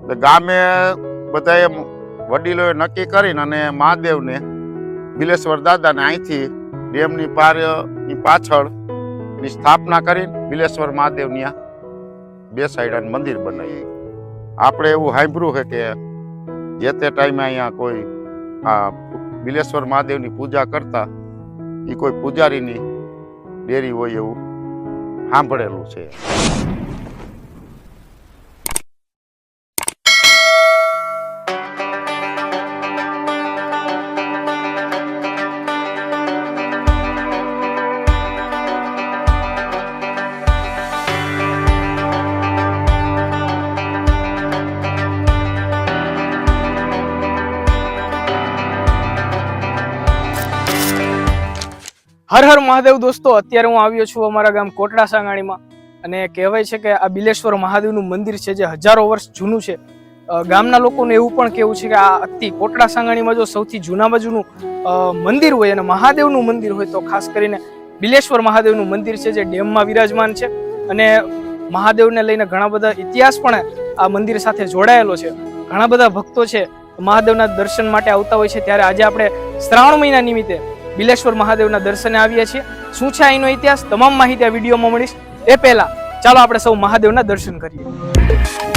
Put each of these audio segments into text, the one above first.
એટલે ગામે બધાએ વડીલોએ નક્કી કરીને અને મહાદેવને, બિલેશ્વર દાદાને અહીંથી ડેમની પારની પાછળની સ્થાપના કરીને બિલેશ્વર મહાદેવની આ બે સાઈડ મંદિર બનાવી. આપણે એવું સાંભળ્યું છે કે જે તે ટાઈમે અહીંયા કોઈ આ બિલેશ્વર મહાદેવની પૂજા કરતા એ કોઈ પૂજારીની ડેરી હોય એવું સાંભળેલું છે. હર હર મહાદેવ દોસ્તો, અત્યારે હું આવ્યો છું અમારા ગામ કોટડા સાંગાણીમાં અને કહેવાય છે કે આ બિલેશ્વર મહાદેવનું મંદિર છે જે હજારો વર્ષ જૂનું છે. ગામના લોકોને એવું પણ કેવું છે કે આ અતિ કોટડા સાંગાણીમાં જો સૌથી જૂના બાજુનું મંદિર હોય અને મહાદેવનું મંદિર હોય તો ખાસ કરીને બિલેશ્વર મહાદેવનું મંદિર છે જે ડેમમાં વિરાજમાન છે અને મહાદેવને લઈને ઘણા બધા ઇતિહાસ પણ આ મંદિર સાથે જોડાયેલો છે. ઘણા બધા ભક્તો છે મહાદેવના દર્શન માટે આવતા હોય છે, ત્યારે આજે આપણે શ્રાવણ મહિના નિમિત્તે બિલેશ્વર મહાદેવના દર્શને આવ્યા છીએ. શું છે અહીંનો ઇતિહાસ? તમામ માહિતી આ વિડીયોમાં મળીશ. એ પહેલા ચાલો આપણે સૌ મહાદેવના દર્શન કરીએ.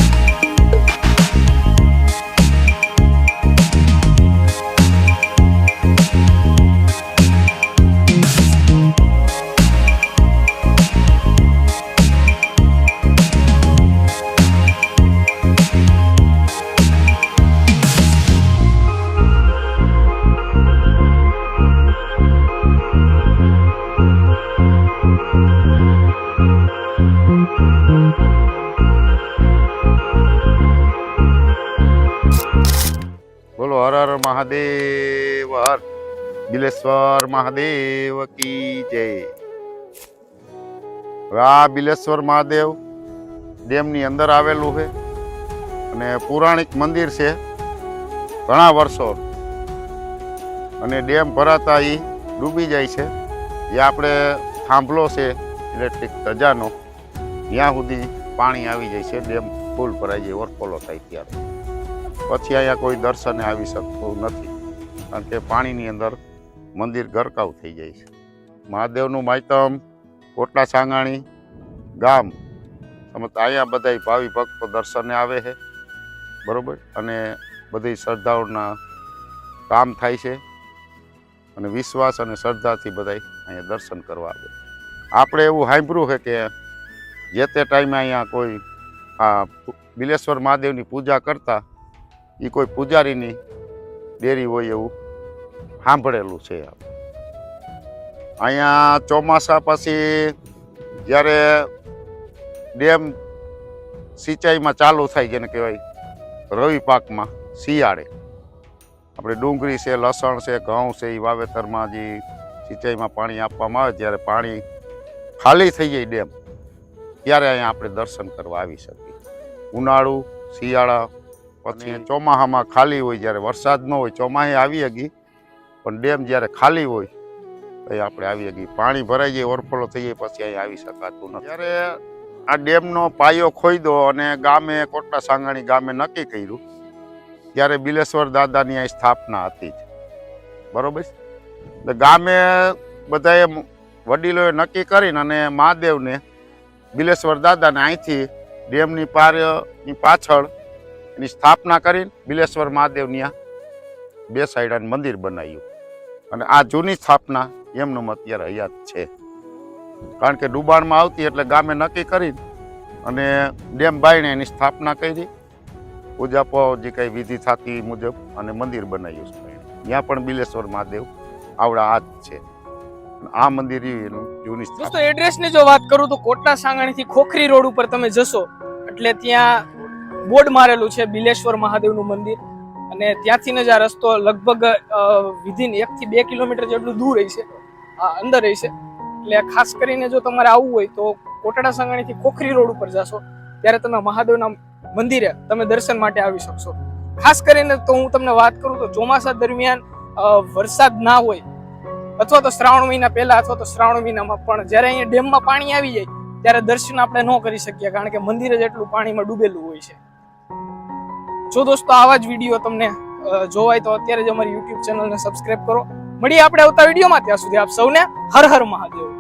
બોલો હર હર મહાદેવ, હર. બિલેશ્વર મહાદેવ કી જય. હવે આ બિલેશ્વર મહાદેવ ડેમની અંદર આવેલું છે અને પૌરાણિક મંદિર છે ઘણા વર્ષો. અને ડેમ ભરાતા એ ડૂબી જાય છે. જે આપણે થાંભલો છે ઇલેક્ટ્રિક ધજાનો ત્યાં સુધી પાણી આવી જાય છે, ડેમ ફૂલ ભરાઈ જાય ઓરફોલો થાય ત્યારે. પછી અહીંયા કોઈ દર્શને આવી શકતું નથી, કારણ કે પાણીની અંદર મંદિર ગરકાવ થઈ જાય છે. મહાદેવનું માયતમ કોટલા સાંગાણી, ગામ સમજ અહીંયા બધા ભાવિ ભક્તો દર્શને આવે છે, બરાબર? અને બધી શ્રદ્ધાઓના કામ થાય છે, અને વિશ્વાસ અને શ્રદ્ધાથી બધા અહીંયા દર્શન કરવા આવે. આપણે એવું સાંભળ્યું છે કે જે તે ટાઈમે અહીંયા કોઈ આ બિલેશ્વર મહાદેવની પૂજા કરતા એ કોઈ પૂજારીની ડેરી હોય એવું સાંભળેલું છે. અહીંયા ચોમાસા પછી જ્યારે ડેમ સિંચાઈમાં ચાલુ થાય જેને કહેવાય રવિ પાકમાં શિયાળે. આપણે ડુંગળી છે, લસણ છે, ઘઉં છે એ વાવેતરમાં જે સિંચાઈમાં પાણી આપવામાં આવે, ત્યારે પાણી ખાલી થઈ જાય ડેમ. ત્યારે અહીંયા આપણે દર્શન કરવા આવી શકીએ. ઉનાળુ શિયાળા પછી ચોમાસામાં ખાલી હોય જ્યારે વરસાદ ન હોય ચોમાહે આવી હગી પણ ડેમ જ્યારે ખાલી હોય તો આપણે આવી હગી. પાણી ભરાઈ જાય ઓરફોલો થઈ જાય પછી અહીં આવી શકાતું નથી. જ્યારે આ ડેમનો પાયો ખોઈ દો અને ગામે કોટલા સાંગાણી ગામે નક્કી કર્યું ત્યારે બિલેશ્વર દાદાની અહીં સ્થાપના હતી બરોબર એટલે ગામે બધાએ વડીલોએ નક્કી કરીને અને મહાદેવને બિલેશ્વર દાદાને અહીંથી ડેમની પારની પાછળ એની સ્થાપના કરીને બિલેશ્વર મહાદેવની બે સાઈડ મંદિર બનાવ્યું. અને આ જૂની સ્થાપના એમનું અત્યારે હયાત છે. કારણ કે ડુબાણમાં આવતી એટલે ગામે નક્કી કરી અને ડેમ બાઈને એની સ્થાપના કરી. પૂજાપો જે કંઈ વિધિ થતી મુજબ અને મંદિર બનાવ્યું છે. ત્યાં પણ બિલેશ્વર મહાદેવ આવડા આ જ છે. આ મંદિર જૂની દોસ્તો એડ્રેસની જો વાત કરું તો કોટડા સાંગાણીથી ખોખરી રોડ ઉપર તમે જશો, એટલે ત્યાં બોર્ડ મારેલું છે બિલેશ્વર મહાદેવનું મંદિર. અને ત્યાંથી જ આ રસ્તો લગભગ વિધિન એક થી બે કિલોમીટર જેટલું દૂર રહેશે અંદર રહેશે એટલે ખાસ કરીને જો તમારે આવવું હોય તો કોટડા સાંગાણીથી ખોખરી રોડ ઉપર જશો. ત્યારે તમે મહાદેવના મંદિરે તમે દર્શન માટે આવી શકશો. ખાસ કરીને તો હું તમને વાત કરું તો ચોમાસા દરમિયાન વરસાદ ના હોય અથવા તો શ્રાવણ મહિના પહેલા અથવા તો શ્રાવણ મહિનામાં પણ જ્યારે અહીંયા ડેમમાં પાણી આવી જાય, ત્યારે દર્શન આપણે ન કરી શકીએ, કારણ કે મંદિર જ એટલું પાણીમાં ડૂબેલું હોય છે. જો દોસ્તો આવા જ વીડિયો તમને જોવાય તો અત્યારે જ અમારી યુટ્યુબ ચેનલને સબસ્ક્રાઇબ કરો. મળીએ આપણે આવતા વિડીયોમાં, ત્યાં સુધી આપ સૌને હર હર મહાદેવ.